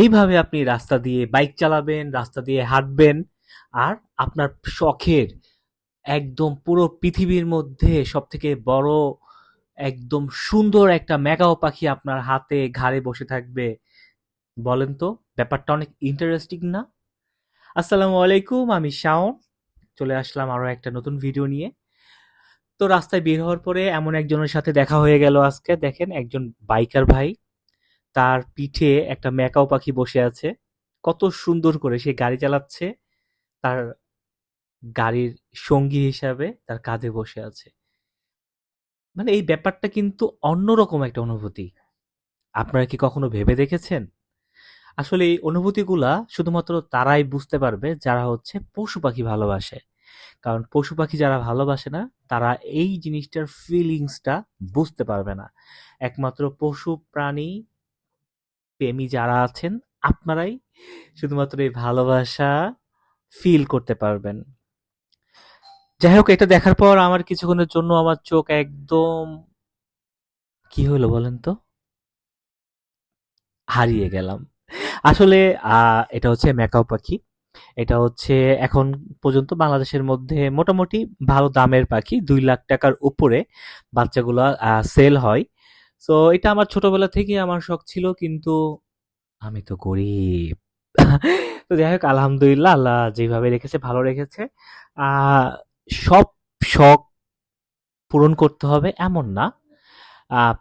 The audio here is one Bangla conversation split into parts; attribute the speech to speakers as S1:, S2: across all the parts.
S1: এইভাবে আপনি রাস্তা দিয়ে বাইক চালাবেন, রাস্তা দিয়ে হাঁটবেন আর আপনার শখের একদম পুরো পৃথিবীর মধ্যে সবথেকে বড় একদম সুন্দর একটা ম্যাকাও পাখি আপনার হাতে ঘাড়ে বসে থাকবে। বলেন তো ব্যাপারটা অনেক ইন্টারেস্টিং না? আসসালামু আলাইকুম আমি শাওন। চলে আসলাম আরও একটা নতুন ভিডিও নিয়ে। তো রাস্তায় বের হওয়ার পরে এমন একজনের সাথে দেখা হয়ে গেল আজকে দেখেন একজন বাইকার ভাই তার পিঠে একটা ম্যাকাও পাখি বসে আছে। কত সুন্দর করে সে গাড়ি চালাচ্ছে। তার গাড়ির সঙ্গী হিসাবে তার কাঁধে বসে আছে। মানে এই ব্যাপারটা কিন্তু অন্যরকম একটা অনুভূতি। আপনারা কি কখনো ভেবে দেখেছেন? আসলে এই অনুভূতিগুলা শুধুমাত্র তারাই বুঝতে পারবে যারা হচ্ছে পশু পাখি ভালোবাসে। কারণ পশু পাখি যারা ভালোবাসে না, তারা এই জিনিসটার ফিলিংসটা বুঝতে পারবে না। একমাত্র পশু প্রাণী প্রেমী যারা আছেন, আপনারাই শুধুমাত্র এই ভালোবাসা ফিল করতে পারবেন। যাই হোক, এটা দেখার পর আমার কিছুক্ষণের জন্য আমার চোখ একদম কি হলো বলেন তো? হারিয়ে গেলাম। আসলে এটা হচ্ছে ম্যাকাও পাখি। এটা হচ্ছে এখন পর্যন্ত বাংলাদেশের মধ্যে মোটামুটি ভালো দামের পাখি। দুই লাখ টাকার উপরে বাচ্চাগুলো সেল হয়। তো এটা আমার ছোটবেলা থেকে আমার শখ ছিল, কিন্তু আমি তো গরিব। তো যাই হোক, আলহামদুলিল্লাহ, আল্লাহ যেভাবে রেখেছে, ভালো রেখেছে। সব শখ পূরণ করতে হবে এমন না।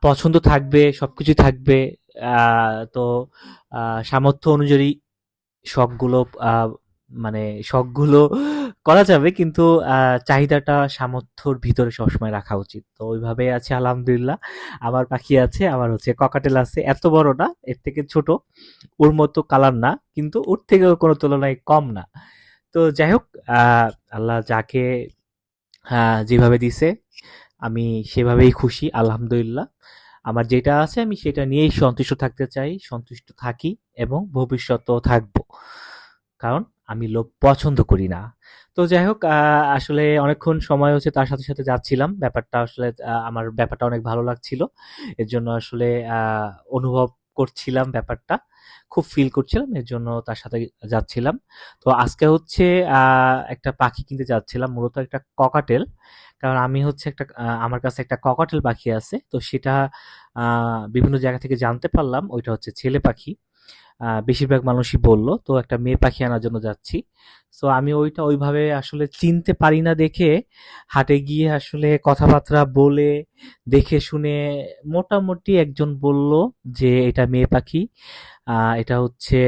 S1: পছন্দ থাকবে সব সবকিছু থাকবে। তো সামর্থ্য অনুযায়ী শখগুলো মানে শখগুলো করা যাবে, কিন্তু চাহিদাটা সামর্থ্যর ভিতরে সবসময় রাখা উচিত। তো ওইভাবে আছে, আলহামদুলিল্লাহ। আমার পাখি আছে, আমার হচ্ছে ককাটেল আছে। এত বড় না, এর থেকে ছোট। ওর মতো কালার না, কিন্তু ওর থেকেও কোনো তুলনায় কম না। তো যাই হোক আল্লাহ যাকে যেভাবে দিছে, আমি সেভাবেই খুশি, আলহামদুলিল্লাহ। আমার যেটা আছে, আমি সেটা নিয়েই সন্তুষ্ট থাকতে চাই, সন্তুষ্ট থাকি এবং ভবিষ্যতেও থাকব। কারণ আমি লোভ পছন্দ করি না। তো যাই হোক আসলে অনেকক্ষণ সময় হচ্ছে তার সাথে সাথে যাচ্ছিলাম। ব্যাপারটা আসলে আমার ব্যাপারটা অনেক ভালো লাগছিল। এর জন্য আসলে অনুভব করছিলাম ব্যাপারটা। খুব ফিল করছিলাম, এর জন্য তার সাথে যাচ্ছিলাম। তো আজকে হচ্ছে একটা পাখি কিনতে যাচ্ছিলাম, মূলত একটা ককাটেল কারণ আমি হচ্ছে একটা আমার কাছে একটা ককাটেল পাখি আছে। তো সেটা বিভিন্ন জায়গা থেকে জানতে পারলাম, ওইটা হচ্ছে ছেলে পাখি। বেশিরভাগ মানুষই বলল, তো একটা মেয়ে পাখি আনার জন্য যাচ্ছি। তো আমি ওইটা ওইভাবে আসলে চিনতে পারি না দেখে, হাটে গিয়ে আসলে কথাবার্তা বলে, দেখে শুনে মোটামুটি একজন বলল যে, এটা মেয়ে পাখি এটা হচ্ছে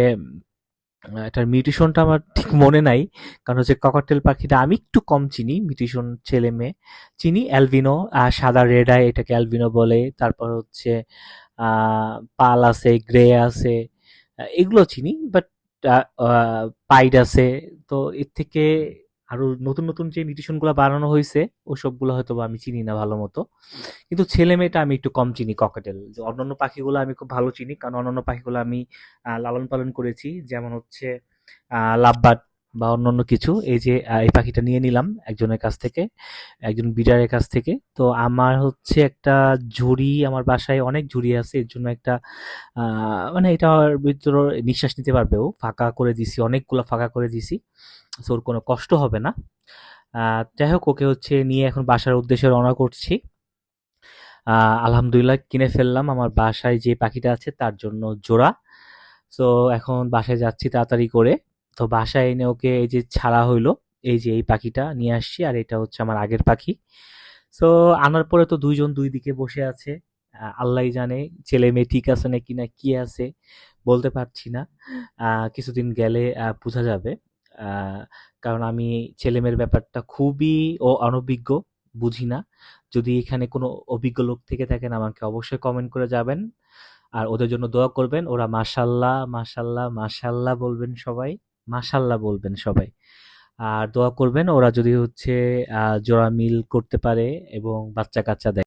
S1: এটার মিউটেশনটা আমার ঠিক মনে নাই। কারণ হচ্ছে ককাটেল পাখিটা আমি একটু কম চিনি, মিউটেশন ছেলে মেয়ে চিনি অ্যালবিনো আর সাদা রেড আই এটাকে অ্যালবিনো বলে, তারপর হচ্ছে পাল আছে গ্রে আছে এগুলো চিনি বাট পাইড আছে। তো এর থেকে আরও নতুন নতুন যে নিউট্রিশনগুলো বানানো হয়েছে ওসবগুলো হয়তো আমি চিনি না ভালো মতো। কিন্তু ছেলে মেয়েটা আমি একটু কম চিনি ককাটেল যে অন্যান্য পাখিগুলো আমি খুব ভালো চিনি, কারণ অন্যান্য পাখিগুলো আমি লালন পালন করেছি। যেমন হচ্ছে লাভবার্ড। বা অন্যান্য কিছু। এই যে এই পাখিটা নিয়ে নিলাম একজনের কাছ থেকে, একজন বিডারের কাছ থেকে। তো আমার হচ্ছে একটা ঝুড়ি, আমার বাসায় অনেক ঝুড়ি আছে। এর জন্য একটা মানে এটার ভিতরে নিঃশ্বাস নিতে পারবে ও। ফাঁকা করে দিছি, অনেকগুলো ফাঁকা করে দিছি। তো ওর কোনো কষ্ট হবে না। যাই হোক, ওকে হচ্ছে নিয়ে এখন বাসার উদ্দেশ্যে রওনা করছি। আলহামদুলিল্লাহ কিনে ফেললাম আমার বাসায় যে পাখিটা আছে তার জন্য জোড়া। তো এখন বাসায় যাচ্ছি তাড়াতাড়ি করে। তো বাসায় এনে ওকে এই যে ছাড়া হইল এই যে এই পাখিটা নিয়ে আসছি আর এটা হচ্ছে আমার আগের পাখি। তো আনার পরে তো দুইজন দুই দিকে বসে আছে। আহ, আল্লাহই জানে ছেলে মেয়ে ঠিক আছে নাকি না কি আছে বলতে পারছি না। কিছুদিন গেলে বোঝা যাবে। কারণ আমি ছেলে মেয়ের ব্যাপারটা খুবই ও অনভিজ্ঞ বুঝি না। যদি এখানে কোনো অভিজ্ঞ লোক থেকে থাকেন আমাকে অবশ্যই কমেন্ট করে যাবেন। আর ওদের জন্য দোয়া করবেন। ওরা মাশাল্লাহ মাশাল্লাহ মাশাল্লাহ বলবেন সবাই। মাশাল্লাহ বলবেন সবাই। আর দোয়া করবেন ওরা যদি হচ্ছে জোড়া মিল করতে পারে এবং বাচ্চা কাচ্চা দেয়।